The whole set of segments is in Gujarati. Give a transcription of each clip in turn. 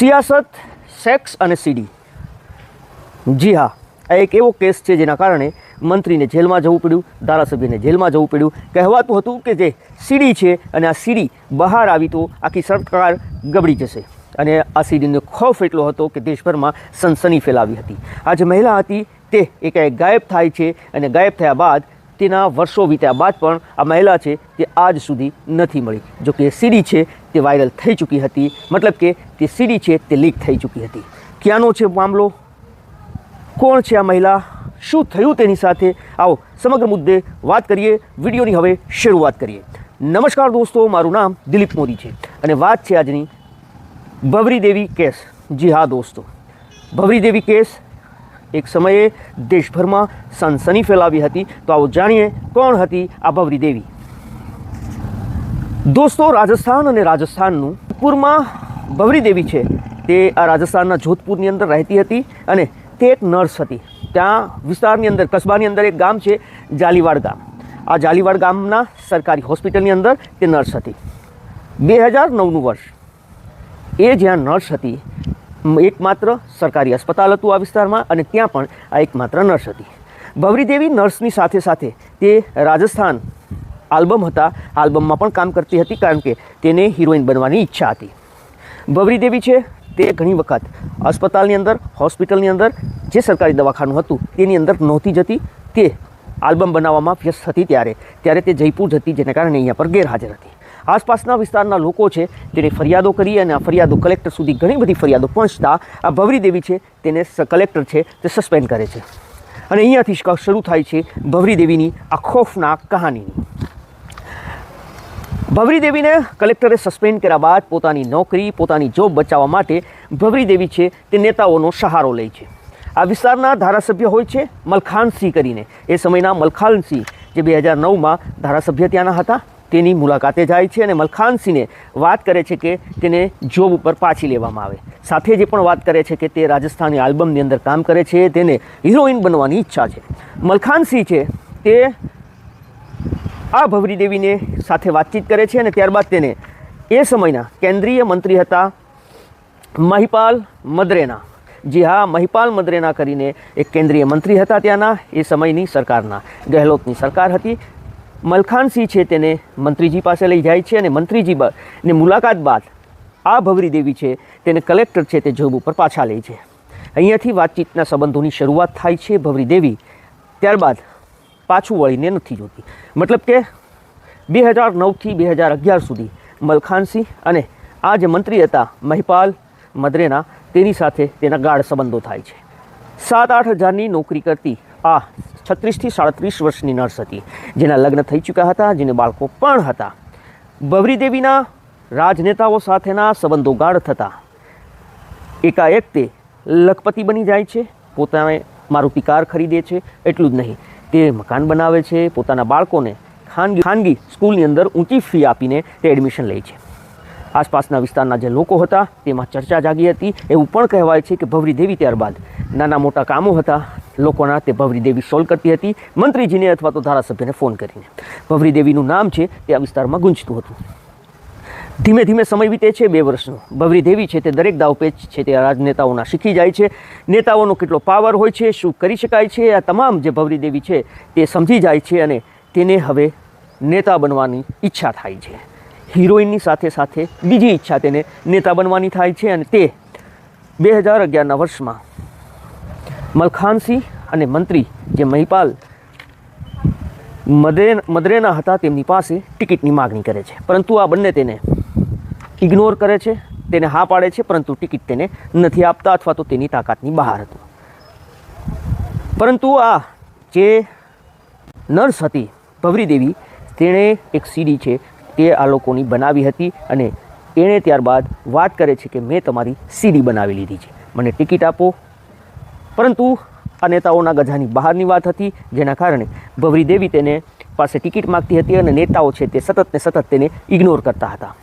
સિયાસત, સેક્સ અને સીડી જી હા, આ એક એવો કેસ છે જેના કારણે મંત્રીને જેલમાં જવું પડ્યું, ધારાસભ્યને જેલમાં જવું પડ્યું. કહેવાતું હતું કે જે સીડી છે અને આ સીડી બહાર આવી તો આખી સરકાર ગબડી જશે. અને આ સીડીનો ખોફ એટલો હતો કે દેશભરમાં સનસની ફેલાવી હતી. આ જે મહિલા હતી તે એકાએક ગાયબ થાય છે અને ગાયબ થયા બાદ તેના વર્ષો વીત્યા બાદ પણ આ મહિલા છે તે આજ સુધી નથી મળી. જો કે સીડી છે તે વાયરલ થઈ ચૂકી હતી. મતલબ કે તે સીડી છે તે લીક થઈ ચૂકી હતી. ક્યાંનો છે મામલો? કોણ છે આ મહિલા? શું થયું તેની સાથે? આવો સમગ્ર મુદ્દે વાત કરીએ. વિડીયોની હવે શરૂઆત કરીએ. નમસ્કાર દોસ્તો, મારું નામ દિલીપ મોદી છે અને વાત છે આજની ભવરી દેવી કેસ. જી હા દોસ્તો. ભવરી દેવી કેસ એક સમયે દેશભરમાં સનસની ફેલાવી હતી. તો આવો જાણીએ કોણ હતી આ ભવરી દેવી? દોસ્તો, રાજસ્થાન અને રાજસ્થાનનું પૂરમાં ભવરી દેવી છે. તે આ રાજસ્થાનના જોધપુરની અંદર રહેતી હતી અને તે એક નર્સ હતી. ત્યાં વિસ્તારની અંદર, કસ્બાની અંદર એક ગામ છે, જાલીવાડ ગામ. આ જાલીવાડ ગામના સરકારી હોસ્પિટલની અંદર તે નર્સ હતી. બે હજાર નવનું વર્ષ. એ જ્યાં નર્સ હતી એકમાત્ર સરકારી અસ્પતાલ હતું આ વિસ્તારમાં અને ત્યાં પણ આ એકમાત્ર નર્સ હતી. ભવરી દેવી નર્સની સાથે સાથે તે રાજસ્થાન આલ્બમ હતા. આલ્બમમાં પણ કામ કરતી હતી કારણ કે તેને હિરોઈન બનવાની ઈચ્છા હતી. ભવરી દેવી છે તે ઘણી વખત અસ્પતાલની અંદર, હોસ્પિટલની અંદર, જે સરકારી દવાખાનું હતું તેની અંદર નહોતી જતી. તે આલ્બમ બનાવવામાં વ્યસ્ત હતી ત્યારે. ત્યારે તે જયપુર જતી, જેને કારણે અહીંયા પર ગેરહાજર હતી. આસપાસના વિસ્તારના લોકો છે, તેને ફરિયાદો કરી અને આ ફરિયાદો કલેક્ટર સુધી ઘણી બધી ફરિયાદો પહોંચતા આ ભવરી દેવી છે, તેને કલેક્ટર છે, તે સસ્પેન્ડ કરે છે. અને અહીંયાથી શરૂ થાય છે ભવરી દેવીની આ ખોફનાક કહાનીની. ભવરી દેવીને કલેક્ટરે સસ્પેન્ડ કર્યા બાદ પોતાની નોકરી, પોતાની જોબ બચાવવા માટે ભવરી દેવી છે, તે નેતાઓનો સહારો લે છે. આ વિસ્તારના ધારાસભ્ય હોય છે, મલખાનસિંહ કરીને. એ સમયના મલખાનસિંહ, જે બે હજાર નવમાં ધારાસભ્ય ત્યાંના હતા. તેની મુલાકાતે જાય છે અને મલખાનસિંહને વાત કરે છે કે તેને જોબ ઉપર પાછી લેવામાં આવે. સાથે જે પણ વાત કરે છે કે તે રાજસ્થાની આલ્બમની અંદર કામ કરે છે, તેને હિરોઈન બનવાની ઈચ્છા છે. મલખાનસિંહ છે તે આ ભવરી દેવીને સાથે વાતચીત કરે છે અને ત્યારબાદ તેને એ સમયના કેન્દ્રીય મંત્રી હતા મહિપાલ મદરેના. જી હા, મહિપાલ મદરેના કરીને એક કેન્દ્રીય મંત્રી હતા ત્યાંના, એ સમયની સરકારના, ગહેલોતની સરકાર હતી. મલખાનસિંહ છે તેને મંત્રીજી પાસે લઈ જાય છે અને મંત્રીજી ની મુલાકાત બાદ આ ભવરી દેવી છે તેને કલેક્ટર છે તે જોબ ઉપર પાછા લે છે. અહીંયાથી વાતચીતના સંબંધોની શરૂઆત થાય છે ભવરી દેવી. ત્યારબાદ પાછું વળીને નથી જોતી. મતલબ કે બે હજાર નવથી બે હજાર અગિયાર સુધી મલખાનસિંહ અને આ જે મંત્રી હતા મહિપાલ મદરેના, તેની સાથે તેના ગાઢ સંબંધો થાય છે. સાત આઠ હજારની નોકરી કરતી આ છત્રીસથી સાડત્રીસ વર્ષની નર્સ હતી, જેના લગ્ન થઈ ચૂક્યા હતા, જેને બાળકો પણ હતા. બવરી દેવીના રાજનેતાઓ સાથેના સંબંધો ગાઢ થતા. એકાએક તે લખપતિ બની જાય છે, પોતાને મારુતિ કાર ખરીદે છે, એટલું જ નહીં. તે મકાન બનાવે છે, પોતાના બાળકોને ખાનગી ખાનગી સ્કૂલની અંદર ઊંચી ફી આપીને તે એડમિશન લે છે. આસપાસના વિસ્તારના જે લોકો હતા, તેમાં ચર્ચા જાગી હતી. એવું પણ કહેવાય છે કે ભવરી દેવી ત્યારબાદ નાના મોટા કામો હતા લોકોના તે ભવરી દેવી સોલ્વ કરતી હતી, મંત્રીજીને અથવા તો ધારાસભ્યને ફોન કરીને. ભવરી દેવીનું નામ છે તે આ વિસ્તારમાં ગુંજતું હતું. ધીમે ધીમે સમય વીતે છે બે વર્ષનો. ભવરી દેવી છે તે દરેક દાવપેચ છે તે રાજનેતાઓના શીખી જાય છે. નેતાઓનો કેટલો પાવર હોય છે, શું કરી શકાય છે, આ તમામ જે ભવરી દેવી છે તે સમજી જાય છે અને તેને હવે નેતા બનવાની ઈચ્છા થાય છે. હિરોઈનની સાથે સાથે બીજી ઈચ્છા તેને નેતા બનવાની થાય છે અને તે બે હજાર અગિયારના વર્ષમાં મલખાનસિંહ અને મંત્રી જે મહિપાલ મદરે મદરેના હતા તેમની પાસે ટિકિટની માગણી કરે છે. પરંતુ આ બંને તેને ઇગ્નોર કરે છે, તેને હા પાડે છે, પરંતુ ટિકિટ તેને નથી આપતા અથવા તો તેની તાકાતની બહાર હતું. પરંતુ આ જે નર્સ હતી ભવરી દેવી, તેણે એક સીડી છે તે આ લોકોની બનાવી હતી અને એણે ત્યારબાદ વાત કરે છે કે મેં તમારી સીડી બનાવી લીધી છે. મને ટિકિટ આપો પરંતુ આ નેતાઓના ગજાની બહારની વાત હતી, જેના કારણે ભવરી દેવી તેને પાસે ટિકિટ માગતી હતી અને નેતાઓ છે તે સતત ને સતત તેને ઇગ્નોર કરતા હતા.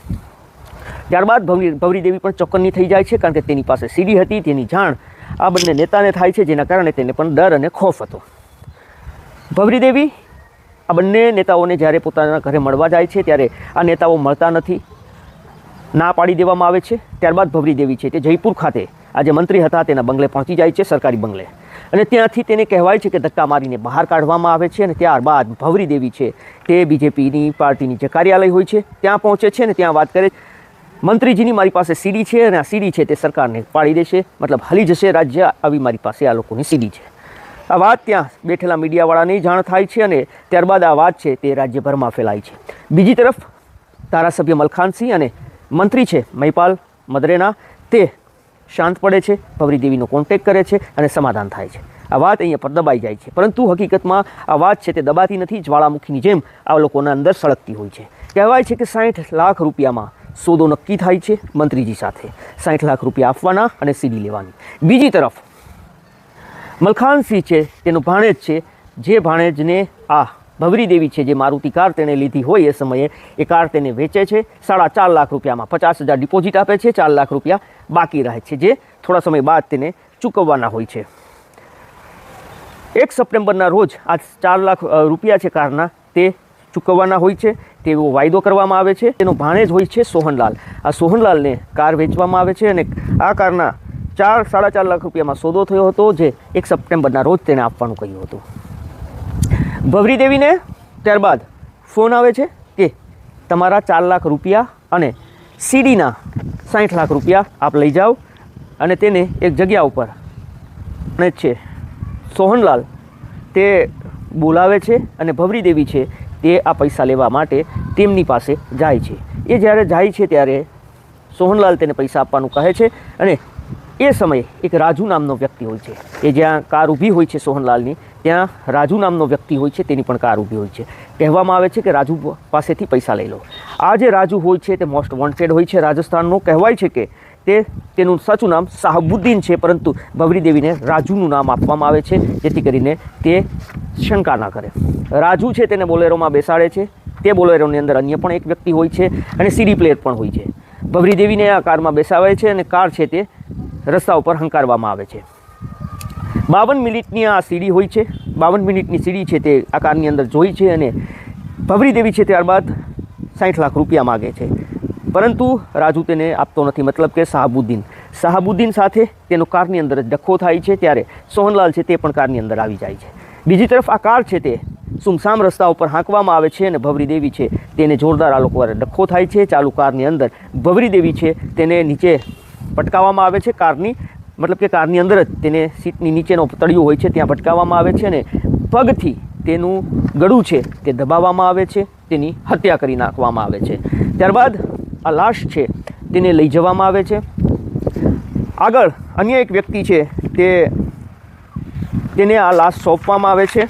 ત્યારબાદ ભવરી ભવરી દેવી પણ ચોક્કની થઈ જાય છે, કારણ કે તેની પાસે સીડી હતી, તેની જાણ આ બંને નેતાને થાય છે, જેના કારણે તેને પણ ડર અને ખોફ હતો. ભવરી દેવી આ બંને નેતાઓને જ્યારે પોતાના ઘરે મળવા જાય છે, ત્યારે આ નેતાઓ મળતા નથી, ના પાડી દેવામાં આવે છે. ત્યારબાદ ભવરી દેવી છે તે જયપુર ખાતે આ જે મંત્રી હતા, તેના બંગલે પહોંચી જાય છે, સરકારી બંગલે. અને ત્યાંથી તેને કહેવાય છે કે ધક્કા મારીને બહાર કાઢવામાં આવે છે અને ત્યારબાદ ભવરી દેવી છે. તે બીજેપીની પાર્ટીની જે કાર્યાલય હોય છે, ત્યાં પહોંચે છે અને ત્યાં વાત કરે મંત્રીજીની મારી પાસે સીડી છે અને આ સીડી છે તે સરકારને પાડી દેશે, મતલબ હલી જશે રાજ્ય, આવી મારી પાસે આ લોકોની સીડી છે. આ વાત ત્યાં બેઠેલા મીડિયાવાળાને જાણ થાય છે અને ત્યારબાદ આ વાત છે તે રાજ્યભરમાં ફેલાય છે. બીજી તરફ ધારાસભ્ય મલખાનસિંહ અને મંત્રી છે મહિપાલ મદરેના, તે શાંત પડે છે, ભવરી દેવીનો કોન્ટેક કરે છે અને સમાધાન થાય છે. આ વાત અહીંયા પર દબાઈ જાય છે. પરંતુ હકીકતમાં આ વાત છે તે દબાતી નથી, જ્વાળામુખીની જેમ આ લોકોના અંદર સળગતી હોય છે. કહેવાય છે કે સાઠ લાખ રૂપિયામાં સોદો નક્કી થાય છે મંત્રીજી સાથે. સાઠ લાખ રૂપિયા આપવાના અને સીડી લેવાની. બીજી તરફ મલખાનસિંહ છે, તેનો ભાણેજ છે. જે ભાણેજને આ ભવરી દેવી છે જે મારુતિ કાર તેણે લીધી હોય એ સમયે એ કાર તેને વેચે છે. સાડા ચાર લાખ રૂપિયામાં પચાસ હજાર ડિપોઝિટ આપે છે. ચાર લાખ રૂપિયા બાકી રહે છે જે થોડા સમય બાદ તેને ચૂકવવાના હોય છે. એક સપ્ટેમ્બરના રોજ આ ચાર લાખ રૂપિયા છે કારના તે ચૂકવવાના હોય છે. તેવો વાયદો કરવામાં આવે છે. તેનો ભાણેજ હોય છે સોહનલાલ. આ સોહનલાલને કાર વેચવામાં આવે છે અને આ કારના ચાર, સાડા ચાર લાખ રૂપિયામાં સોદો થયો હતો જે એક સપ્ટેમ્બરના રોજ તેણે આપવાનું કહ્યું હતું. ભવરી દેવીને ત્યારબાદ ફોન આવે છે કે તમારા ચાર લાખ રૂપિયા અને સીડીના સાઠ લાખ રૂપિયા આપ લઈ જાઓ અને તેને એક જગ્યા ઉપર અને છે સોહનલાલ તે બોલાવે છે અને ભવરી દેવી છે તે આ પૈસા લેવા માટે તેમની પાસે જાય છે. એ જ્યારે જાય છે ત્યારે સોહનલાલ તેને પૈસા આપવાનું કહે છે અને એ સમયે એક રાજુ નામનો વ્યક્તિ હોય છે. એ જ્યાં કાર ઊભી હોય છે સોહનલાલની ત્યાં રાજુ નામનો વ્યક્તિ હોય છે, તેની પણ કાર ઊભી હોય છે. કહેવામાં આવે છે કે રાજુ પાસેથી પૈસા લઈ લો. આ જે રાજુ હોય છે, તે મોસ્ટ વોન્ટેડ હોય છે રાજસ્થાનનો. કહેવાય છે કે તે તેનું સાચું નામ શાહબુદ્દીન છે, પરંતુ ભવરી દેવીને રાજુનું નામ આપવામાં આવે છે, જેથી કરીને તે શંકા ના કરે. રાજુ છે, તેને બોલેરોમાં બેસાડે છે. તે બોલેરોની અંદર અન્ય પણ એક વ્યક્તિ હોય છે અને સીડી પ્લેયર પણ હોય છે. ભવરી દેવીને આ કારમાં બેસાવે છે અને કાર છે તે રસ્તા ઉપર હંકારવામાં આવે છે. બાવન મિનિટની આ સીડી હોય છે. બાવન મિનિટની સીડી છે તે આ કારની અંદર જોઈ છે અને ભવરી દેવી છે ત્યારબાદ સાઠ લાખ રૂપિયા માગે છે. પરંતુ રાજુ તેને આપતો નથી. મતલબ કે શાહબુદ્દીન. શાહબુદ્દીન સાથે તેનો કારની અંદર જ ડખો થાય છે ત્યારે સોહનલાલ છે તે પણ કારની અંદર આવી જાય છે. બીજી તરફ આ કાર છે તે સુમસામ રસ્તા ઉપર હાંકવામાં આવે છે અને ભવરી દેવી છે તેને જોરદાર આ લોકો ડખો થાય છે. ચાલુ કારની અંદર ભવરી દેવી છે તેને નીચે પટકાવવામાં આવે છે. કારની મતલબ કે કારની અંદર જ તેને સીટની નીચેનો તળિયું હોય છે, ત્યાં ભટકાવવામાં આવે છે અને પગથી તેનું ગળું છે તે દબાવવામાં આવે છે, તેની હત્યા કરી નાખવામાં આવે છે. ત્યારબાદ આ લાશ છે તેને લઈ જવામાં આવે છે. આગળ અન્ય એક વ્યક્તિ છે તે તેને આ લાશ સોંપવામાં આવે છે.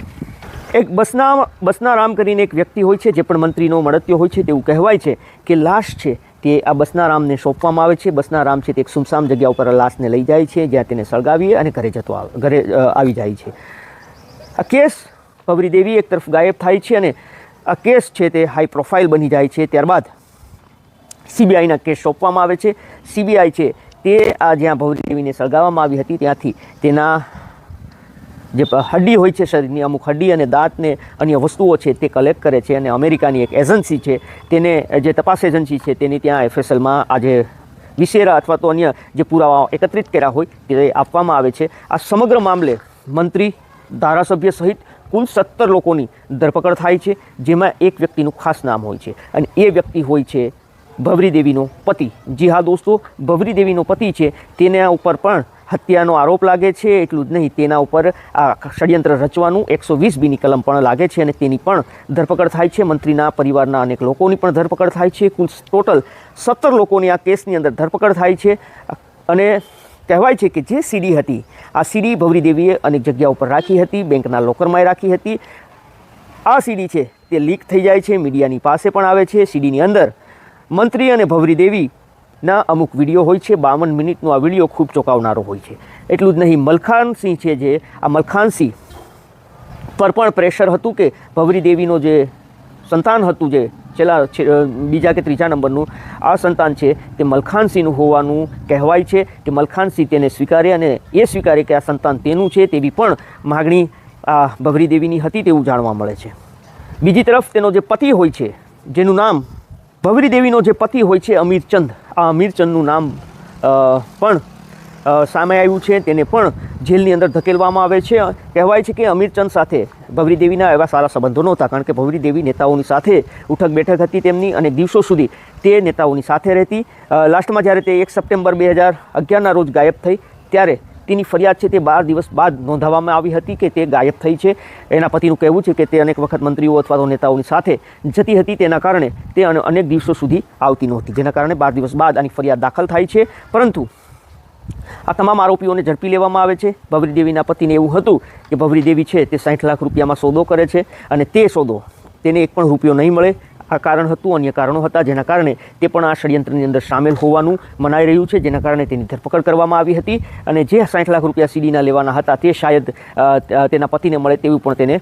એક બસના બસના રામ કરીને એક વ્યક્તિ હોય છે જે પણ મંત્રીનો મળત્યો હોય છે તેવું કહેવાય છે કે લાશ છે તે આ બસના રામને સોંપવામાં આવે છે. બસના રામ છે તે એક સુમસામ જગ્યા ઉપર લાશને લઈ જાય છે, જ્યાં તેને સળગાવી અને ઘરે જતો ઘરે આવી જાય છે. આ કેસ ભવરી દેવી એક તરફ ગાયબ થાય છે અને આ કેસ છે તે હાઈ પ્રોફાઇલ બની જાય છે. ત્યારબાદ સીબીઆઈના કેસ સોંપવામાં આવે છે. સીબીઆઈ છે તે આ જ્યાં ભવરી દેવીને સળગાવવામાં આવી હતી ત્યાંથી તેના જે હડ્ડી હોય છે શરીરની અમુક હડ્ડી અને દાંતને અન્ય વસ્તુઓ છે તે કલેક્ટ કરે છે અને અમેરિકાની એક એજન્સી છે, તેને, જે તપાસ એજન્સી છે તેની ત્યાં એફએસએલમાં આજે વિશેરા અથવા તો અન્ય જે પુરાવા એકત્રિત કર્યા હોય તે આપવામાં આવે છે. આ સમગ્ર મામલે મંત્રી, ધારાસભ્ય સહિત કુલ સત્તર લોકોની ધરપકડ થાય છે, જેમાં એક વ્યક્તિનું ખાસ નામ હોય છે અને એ વ્યક્તિ હોય છે ભવરી દેવીનો પતિ. જી હા દોસ્તો, ભવરી દેવીનો પતિ છે, તેના ઉપર પણ હત્યાનો આરોપ લાગે છે, એટલું જ નહીં, તેના ઉપર આ ષડયંત્ર રચવાનું, એકસો વીસ બીની કલમ પણ લાગે છે અને તેની પણ ધરપકડ થાય છે. મંત્રીના પરિવારના અનેક લોકોની પણ ધરપકડ થાય છે. કુલ ટોટલ સત્તર લોકોની આ કેસની અંદર ધરપકડ થાય છે. અને કહેવાય છે કે જે સીડી હતી, આ સીડી ભવરી દેવીએ અનેક જગ્યા ઉપર રાખી હતી, બેંકના લોકરમાં રાખી હતી. આ સીડી છે તે લીક થઈ જાય છે. મીડિયાની પાસે પણ આવે છે. સીડીની અંદર મંત્રી અને ભવરી દેવીના અમુક વીડિયો હોય છે, બાવન મિનિટનો આ વીડિયો ખૂબ ચોંકાવનારો હોય છે. એટલું જ નહીં મલખાનસિંહ છે જે, આ મલખાનસિંહ પર પણ પ્રેશર હતું કે ભવરી દેવીનો જે સંતાન હતું જે, છેલ્લા બીજા કે ત્રીજા નંબરનું, આ સંતાન છે તે મલખાનસિંહનું હોવાનું કહેવાય છે કે મલખાનસિંહ તેને સ્વીકારે અને એ સ્વીકારે કે આ સંતાન તેનું છે તેવી પણ માગણી આ ભવરી દેવીની હતી તેવું જાણવા મળે છે. બીજી તરફ તેનો જે પતિ હોય છે, જેનું નામ ભવરી દેવીનો જે પતિ હોય છે અમીરચંદ, આ અમીરચંદનું નામ પણ સામે આવ્યું છે. તેને પણ જેલની અંદર ધકેલવામાં આવે છે. કહેવાય છે કે અમીરચંદ સાથે ભવરી દેવીના એવા સારા સંબંધો નહોતા, કારણ કે ભવરી દેવી નેતાઓની સાથે ઉઠક બેઠક હતી તેમની અને દિવસો સુધી તે નેતાઓની સાથે રહેતી. લાસ્ટમાં જ્યારે તે એક સપ્ટેમ્બર બે હજાર અગિયારના રોજ ગાયબ થઈ, ત્યારે તેની ફરિયાદ છે તે બાર દિવસ બાદ નોંધાવવામાં આવી હતી કે તે ગાયબ થઈ છે. એના પતિનું કહેવું છે કે તે અનેક વખત મંત્રીઓ અથવા તો નેતાઓની સાથે જતી હતી. તેના કારણે તે અને- અનેક દિવસો સુધી આવતી નહોતી, જેના કારણે બાર દિવસ બાદ આની ફરિયાદ દાખલ થાય છે. પરંતુ આ તમામ આરોપીઓને ઝડપી લેવામાં આવે છે. ભવરી દેવીના પતિને એવું હતું કે ભવરી દેવી છે તે સાઠ લાખ રૂપિયામાં સોદો કરે છે અને તે સોદો તેને એક પણ રૂપિયો નહીં મળે. આ કારણ હતું, અન્ય કારણો હતા, જેના કારણે તે પણ આ ષડયંત્રની અંદર સામેલ હોવાનું મનાઈ રહ્યું છે, જેના કારણે તેની ધરપકડ કરવામાં આવી હતી અને જે સાઠ લાખ રૂપિયા સીડીના લેવાના હતા, તે શાયદ તેના પતિને મળે તેવું પણ તેને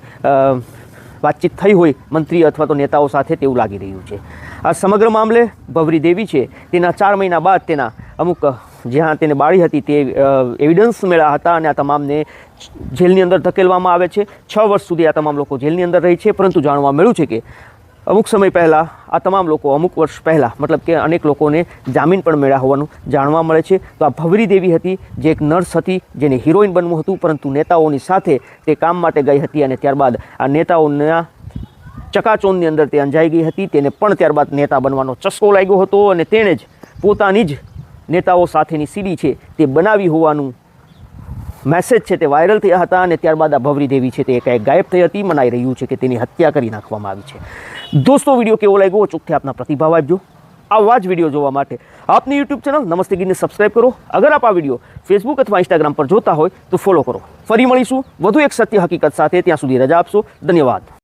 વાતચીત થઈ હોય મંત્રી અથવા તો નેતાઓ સાથે તેવું લાગી રહ્યું છે. આ સમગ્ર મામલે ભવરી દેવી છે, તેના ચાર મહિના બાદ તેના અમુક, જ્યાં તેને બાળી હતી તે એવિડન્સ મેળા હતા અને આ તમામને જેલની અંદર ધકેલવામાં આવે છે. છ વર્ષ સુધી આ તમામ લોકો જેલની અંદર રહી છે, પરંતુ જાણવા મળ્યું છે કે અમુક સમય પહેલાં, આ તમામ લોકો અમુક વર્ષ પહેલાં, મતલબ કે અનેક લોકોને જામીન પણ મળ્યા હોવાનું જાણવા મળે છે. તો આ ભવરી દેવી હતી, જે એક નર્સ હતી, જેને હિરોઈન બનવું હતું, પરંતુ નેતાઓની સાથે તે કામ માટે ગઈ હતી અને ત્યારબાદ આ નેતાઓના ચકાચોનની અંદર તે અંજાઈ ગઈ હતી. તેને પણ ત્યારબાદ નેતા બનવાનો ચસ્કો લાગ્યો હતો અને તેણે જ પોતાની જ નેતાઓ સાથેની સીડી છે તે બનાવી હોવાનું મેસેજ છે તે વાયરલ થયા હતા અને ત્યારબાદ આ ભવરી દેવી છે તે એકાએક ગાયબ થઈ હતી. મનાઈ રહ્યું છે કે તેની હત્યા કરી નાખવામાં આવી છે. દોસ્તો, વીડિયો કેવો લાગ્યો? ચોખ્ખી આપના પ્રતિભાવ આપજો. આવા જ વીડિયો જોવા માટે આપની યુટ્યુબ ચેનલ નમસ્તે ગીરને સબસ્ક્રાઇબ કરો. અગર આપ આ વીડિયો ફેસબુક અથવા ઇન્સ્ટાગ્રામ પર જોતા હોય તો ફોલો કરો. ફરી મળીશું વધુ એક સત્ય હકીકત સાથે. ત્યાં સુધી રજા આપશો. ધન્યવાદ.